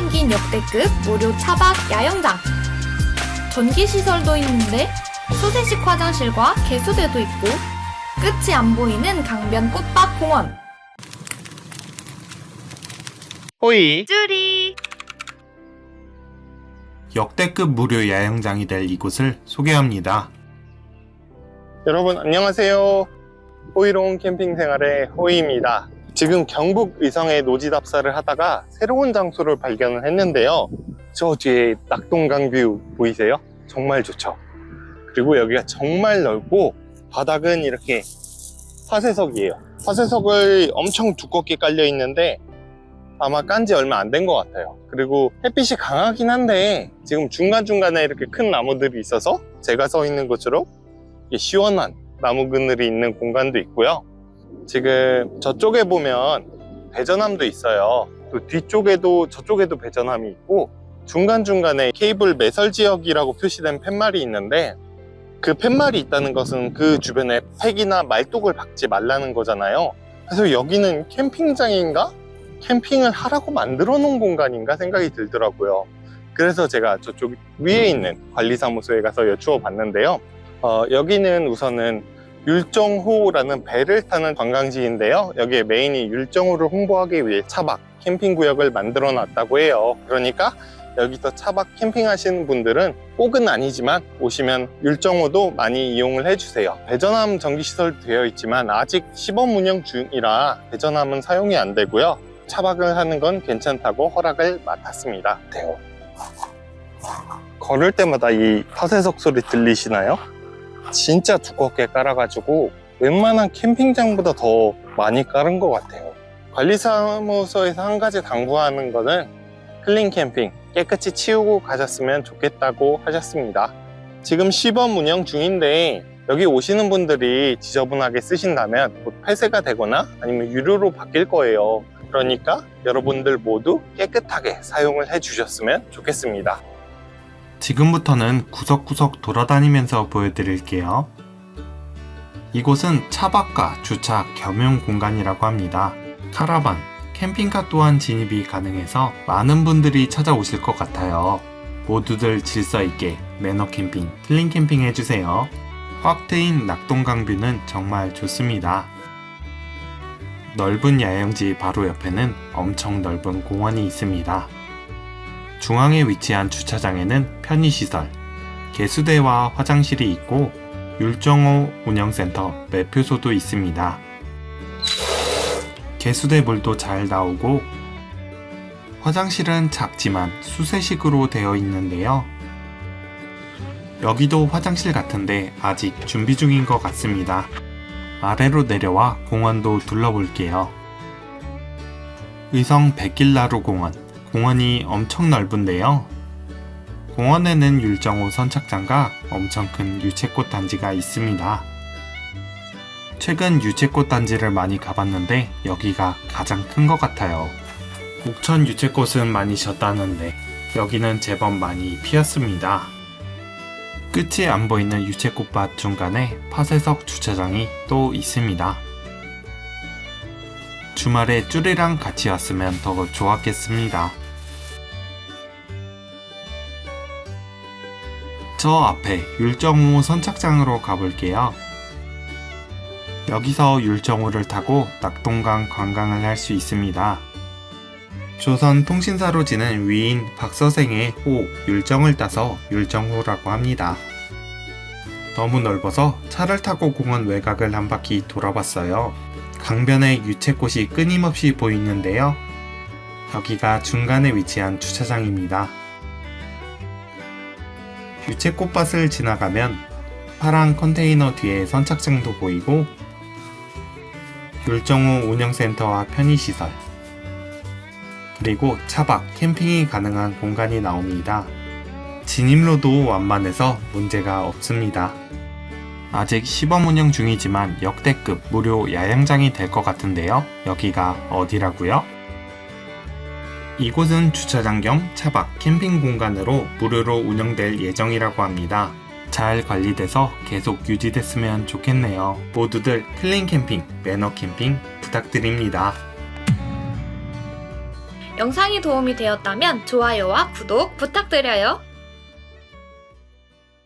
생긴 역대급 무료 차박 야영장. 전기 시설도 있는데 수세식 화장실과 개수대도 있고 끝이 안 보이는 강변 꽃밭 공원. 호이 쭈리. 역대급 무료 야영장이 될 이곳을 소개합니다. 여러분 안녕하세요. 호이로운 캠핑 생활의 호이입니다. 지금 경북 의성에 노지 답사를 하다가 새로운 장소를 발견을 했는데요. 저 뒤에 낙동강 뷰 보이세요? 정말 좋죠. 그리고 여기가 정말 넓고 바닥은 이렇게 화쇄석이에요. 화쇄석을 엄청 두껍게 깔려 있는데 아마 깐 지 얼마 안 된 것 같아요. 그리고 햇빛이 강하긴 한데 지금 중간중간에 이렇게 큰 나무들이 있어서 제가 서 있는 것처럼 시원한 나무 그늘이 있는 공간도 있고요. 지금 저쪽에 보면 배전함도 있어요. 또 뒤쪽에도 저쪽에도 배전함이 있고 중간중간에 케이블 매설 지역이라고 표시된 팻말이 있는데 그 팻말이 있다는 것은 그 주변에 팩이나 말뚝을 박지 말라는 거잖아요. 그래서 여기는 캠핑장인가? 캠핑을 하라고 만들어 놓은 공간인가 생각이 들더라고요. 그래서 제가 저쪽 위에 있는 관리사무소에 가서 여쭈어 봤는데요. 어, 여기는 우선은 율정호라는 배를 타는 관광지인데요. 여기에 메인이 율정호를 홍보하기 위해 차박 캠핑 구역을 만들어 놨다고 해요. 그러니까 여기서 차박 캠핑 하시는 분들은 꼭은 아니지만 오시면 율정호도 많이 이용을 해주세요. 배전함 전기시설 되어 있지만 아직 시범 운영 중이라 배전함은 사용이 안 되고요. 차박을 하는 건 괜찮다고 허락을 맡았습니다. 네. 걸을 때마다 이 파쇄석 소리 들리시나요? 진짜 두껍게 깔아가지고 웬만한 캠핑장보다 더 많이 깔은 것 같아요. 관리사무소에서 한 가지 당부하는 거는 클린 캠핑 깨끗이 치우고 가셨으면 좋겠다고 하셨습니다. 지금 시범 운영 중인데 여기 오시는 분들이 지저분하게 쓰신다면 곧 폐쇄가 되거나 아니면 유료로 바뀔 거예요. 그러니까 여러분들 모두 깨끗하게 사용을 해주셨으면 좋겠습니다. 지금부터는 구석구석 돌아다니면서 보여드릴게요. 이곳은 차박과 주차 겸용 공간이라고 합니다. 카라반, 캠핑카 또한 진입이 가능해서 많은 분들이 찾아오실 것 같아요. 모두들 질서 있게 매너 캠핑, 클린 캠핑 해주세요. 확 트인 낙동강뷰는 정말 좋습니다. 넓은 야영지 바로 옆에는 엄청 넓은 공원이 있습니다. 중앙에 위치한 주차장에는 편의시설, 개수대와 화장실이 있고 율정호 운영센터 매표소도 있습니다. 개수대 물도 잘 나오고 화장실은 작지만 수세식으로 되어 있는데요. 여기도 화장실 같은데 아직 준비 중인 것 같습니다. 아래로 내려와 공원도 둘러볼게요. 의성 백길나루 공원. 공원이 엄청 넓은데요. 공원에는 율정호 선착장과 엄청 큰 유채꽃 단지가 있습니다. 최근 유채꽃 단지를 많이 가봤는데 여기가 가장 큰 것 같아요. 옥천 유채꽃은 많이 졌다는데 여기는 제법 많이 피었습니다. 끝이 안 보이는 유채꽃밭 중간에 파쇄석 주차장이 또 있습니다. 주말에 쭈리랑 같이 왔으면 더 좋았겠습니다. 저 앞에 율정호 선착장으로 가볼게요. 여기서 율정호를 타고 낙동강 관광을 할 수 있습니다. 조선 통신사로 지낸 위인 박서생의 호 율정을 따서 율정호라고 합니다. 너무 넓어서 차를 타고 공원 외곽을 한 바퀴 돌아봤어요. 강변에 유채꽃이 끊임없이 보이는데요. 여기가 중간에 위치한 주차장입니다. 유채 꽃밭을 지나가면 파란 컨테이너 뒤에 선착장도 보이고 율정호 운영센터와 편의시설 그리고 차박, 캠핑이 가능한 공간이 나옵니다. 진입로도 완만해서 문제가 없습니다. 아직 시범 운영 중이지만 역대급 무료 야영장이 될 것 같은데요. 여기가 어디라고요? 이곳은 주차장 겸 차박, 캠핑 공간으로 무료로 운영될 예정이라고 합니다. 잘 관리돼서 계속 유지됐으면 좋겠네요. 모두들 클린 캠핑, 매너 캠핑 부탁드립니다. 영상이 도움이 되었다면 좋아요와 구독 부탁드려요.